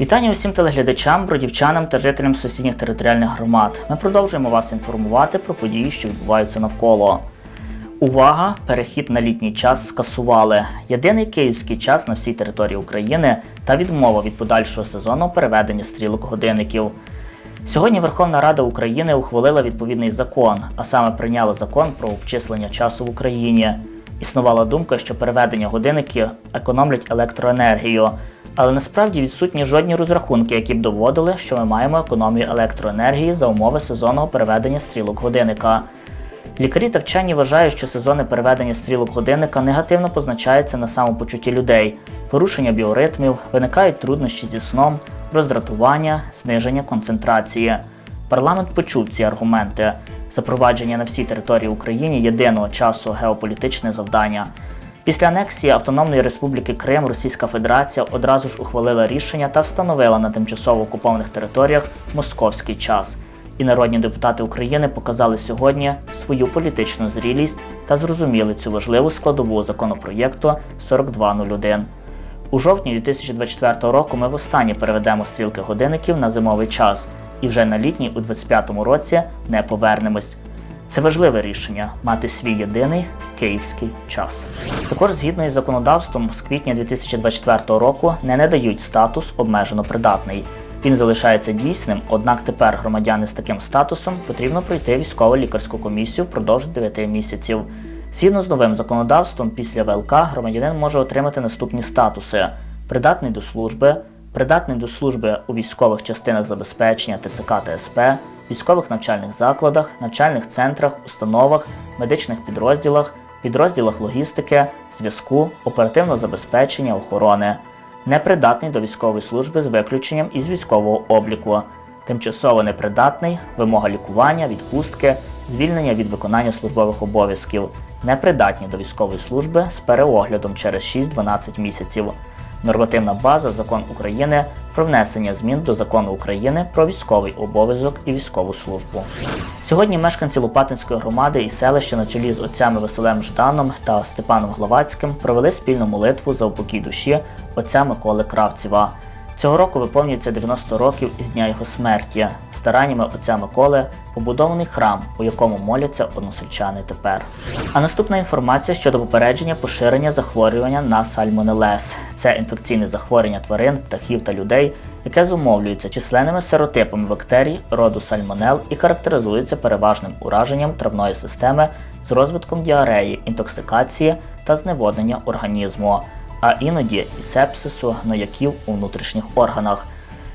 Вітання усім телеглядачам, бродівчанам та жителям сусідніх територіальних громад. Ми продовжуємо вас інформувати про події, що відбуваються навколо. Увага! Перехід на літній час скасували. Єдиний київський час на всій території України та відмова від подальшого сезону переведення стрілок годинників. Сьогодні Верховна Рада України ухвалила відповідний закон, а саме прийняла закон про обчислення часу в Україні. Існувала думка, що переведення годинників економлять електроенергію, але насправді відсутні жодні розрахунки, які б доводили, що ми маємо економію електроенергії за умови сезонного переведення стрілок годинника. Лікарі та вчені вважають, що сезонне переведення стрілок годинника негативно позначається на самопочутті людей, порушення біоритмів, виникають труднощі зі сном, роздратування, зниження концентрації. Парламент почув ці аргументи. Запровадження на всій території України єдиного часу геополітичне завдання. Після анексії Автономної Республіки Крим Російська Федерація одразу ж ухвалила рішення та встановила на тимчасово окупованих територіях московський час. І народні депутати України показали сьогодні свою політичну зрілість та зрозуміли цю важливу складову законопроєкту 4201. У жовтні 2024 року ми востаннє переведемо стрілки годинників на зимовий час і вже на літній у 2025 році не повернемось. Це важливе рішення мати свій єдиний київський час. Також згідно із законодавством з квітня 2024 року не надають статус обмежено придатний. Він залишається дійсним, однак тепер громадяни з таким статусом потрібно пройти військово лікарську комісію впродовж 9 місяців. Згідно з новим законодавством, після ВЛК громадянин може отримати наступні статуси: придатний до служби, придатний до служби у військових частинах забезпечення ТЦК та військових навчальних закладах, навчальних центрах, установах, медичних підрозділах, підрозділах логістики, зв'язку, оперативного забезпечення, охорони, непридатний до військової служби з виключенням із військового обліку, тимчасово непридатний, вимога лікування, відпустки, звільнення від виконання службових обов'язків, непридатні до військової служби з переоглядом через 6-12 місяців. Нормативна база Закон України про внесення змін до закону України про військовий обов'язок і військову службу. Сьогодні мешканці Лопатинської громади і селища на чолі з отцями Василем Жданом та Степаном Гловацьким провели спільну молитву за упокій душі отця Миколи Кравцева. Цього року виповнюється 90 років із дня його смерті. Стараннями отця Миколи побудований храм, у якому моляться односельчани тепер. А наступна інформація щодо попередження поширення захворювання на сальмонелез. Це інфекційне захворювання тварин, птахів та людей, яке зумовлюється численними серотипами бактерій роду сальмонел і характеризується переважним ураженням травної системи з розвитком діареї, інтоксикації та зневоднення організму, а іноді і сепсису гнояків у внутрішніх органах.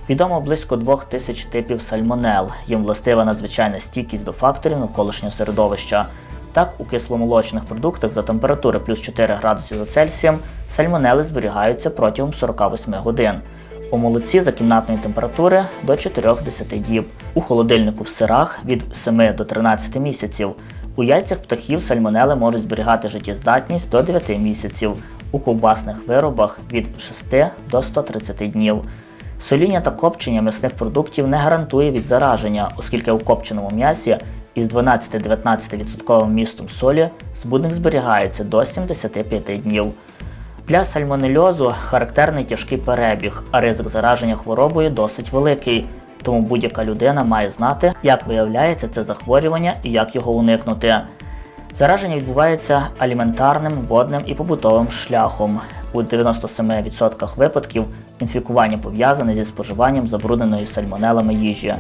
Відомо близько двох тисяч типів сальмонел. Їм властива надзвичайна стійкість до факторів навколишнього середовища. Так, у кисломолочних продуктах за температури плюс 4 градуси за Цельсієм сальмонели зберігаються протягом 48 годин. У молоці за кімнатної температури до 4-10 діб. У холодильнику в сирах від 7 до 13 місяців. У яйцях птахів сальмонели можуть зберігати життєздатність до 9 місяців. У ковбасних виробах від 6 до 130 днів. Соління та копчення м'ясних продуктів не гарантує від зараження, оскільки у копченому м'ясі із 12-19% вмістом солі збудник зберігається до 75 днів. Для сальмонельозу характерний тяжкий перебіг, а ризик зараження хворобою досить великий. Тому будь-яка людина має знати, як виявляється це захворювання і як його уникнути. Зараження відбувається аліментарним, водним і побутовим шляхом. У 97% випадків інфікування пов'язане зі споживанням забрудненої сальмонелами їжі.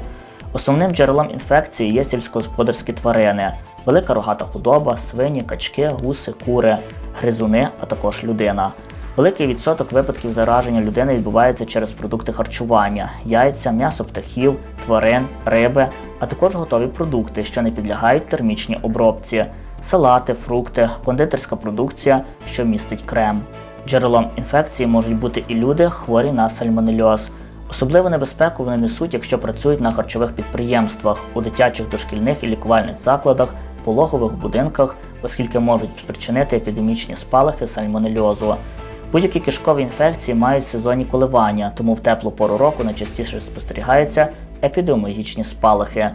Основним джерелом інфекції є сільськогосподарські тварини, велика рогата худоба, свині, качки, гуси, кури, гризуни, а також людина. Великий відсоток випадків зараження людини відбувається через продукти харчування, яйця, м'ясо птахів, тварин, риби, а також готові продукти, що не підлягають термічній обробці, салати, фрукти, кондитерська продукція, що містить крем. Джерелом інфекції можуть бути і люди, хворі на сальмонельоз. Особливу небезпеку вони несуть, якщо працюють на харчових підприємствах, у дитячих дошкільних і лікувальних закладах, пологових будинках, оскільки можуть спричинити епідемічні спалахи сальмонельозу. Будь-які кишкові інфекції мають сезонні коливання, тому в теплу пору року найчастіше спостерігаються епідеміологічні спалахи.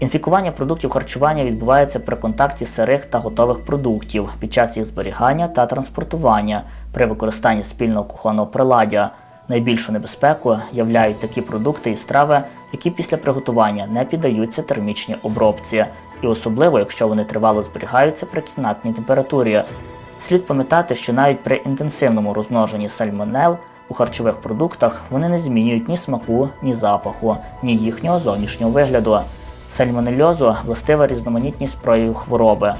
Інфікування продуктів харчування відбувається при контакті сирих та готових продуктів під час їх зберігання та транспортування при використанні спільного кухонного приладдя. Найбільшу небезпеку являють такі продукти і страви, які після приготування не піддаються термічній обробці, і особливо, якщо вони тривало зберігаються при кімнатній температурі. Слід пам'ятати, що навіть при інтенсивному розмноженні сальмонел у харчових продуктах вони не змінюють ні смаку, ні запаху, ні їхнього зовнішнього вигляду. Сальмонельозу властива різноманітність проявів хвороби.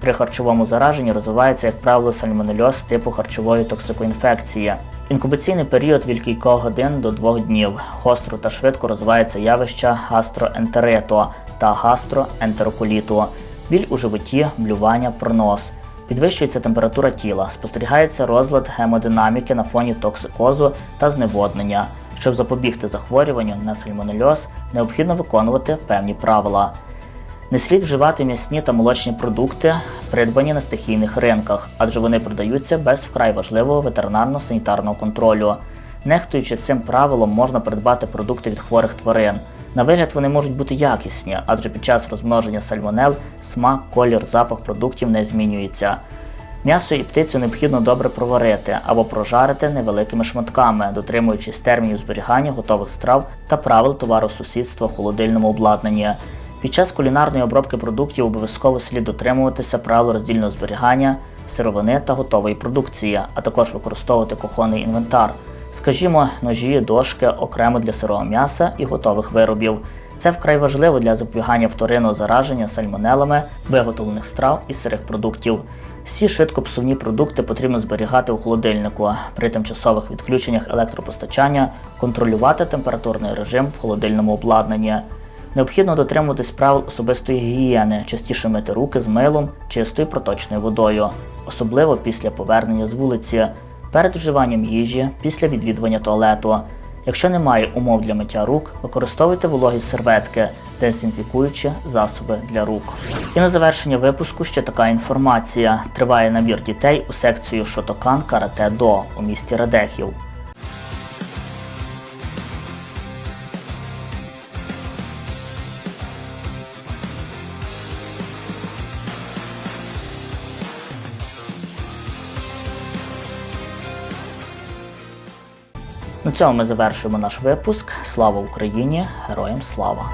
При харчовому зараженні розвивається, як правило, сальмонельоз типу харчової токсикоінфекції. Інкубаційний період від кількох годин до двох днів. Гостро та швидко розвивається явище гастроентериту та гастроентероколіту, біль у животі, блювання, пронос. Підвищується температура тіла, спостерігається розлад гемодинаміки на фоні токсикозу та зневоднення. Щоб запобігти захворюванню на сальмонельоз, необхідно виконувати певні правила. Не слід вживати м'ясні та молочні продукти, придбані на стихійних ринках, адже вони продаються без вкрай важливого ветеринарно-санітарного контролю. Нехтуючи цим правилом, можна придбати продукти від хворих тварин. На вигляд вони можуть бути якісні, адже під час розмноження сальмонел смак, колір, запах продуктів не змінюється. М'ясо і птицю необхідно добре проварити або прожарити невеликими шматками, дотримуючись термінів зберігання готових страв та правил товаросусідства в холодильному обладнанні. Під час кулінарної обробки продуктів обов'язково слід дотримуватися правил роздільного зберігання, сировини та готової продукції, а також використовувати кухонний інвентар, скажімо, ножі, дошки окремо для сирого м'яса і готових виробів. Це вкрай важливо для запобігання вторинного зараження сальмонелами виготовлених страв і сирих продуктів. Всі швидкопсувні продукти потрібно зберігати у холодильнику. При тимчасових відключеннях електропостачання контролювати температурний режим в холодильному обладнанні. Необхідно дотримуватись правил особистої гігієни, частіше мити руки з милом, чистою проточною водою, особливо після повернення з вулиці, перед вживанням їжі, після відвідування туалету. Якщо немає умов для миття рук, використовуйте вологі серветки, дезінфікуючі засоби для рук. І на завершення випуску ще така інформація: триває набір дітей у секцію Шотокан Карате До у місті Радехів. На цьому ми завершуємо наш випуск. Слава Україні! Героям слава!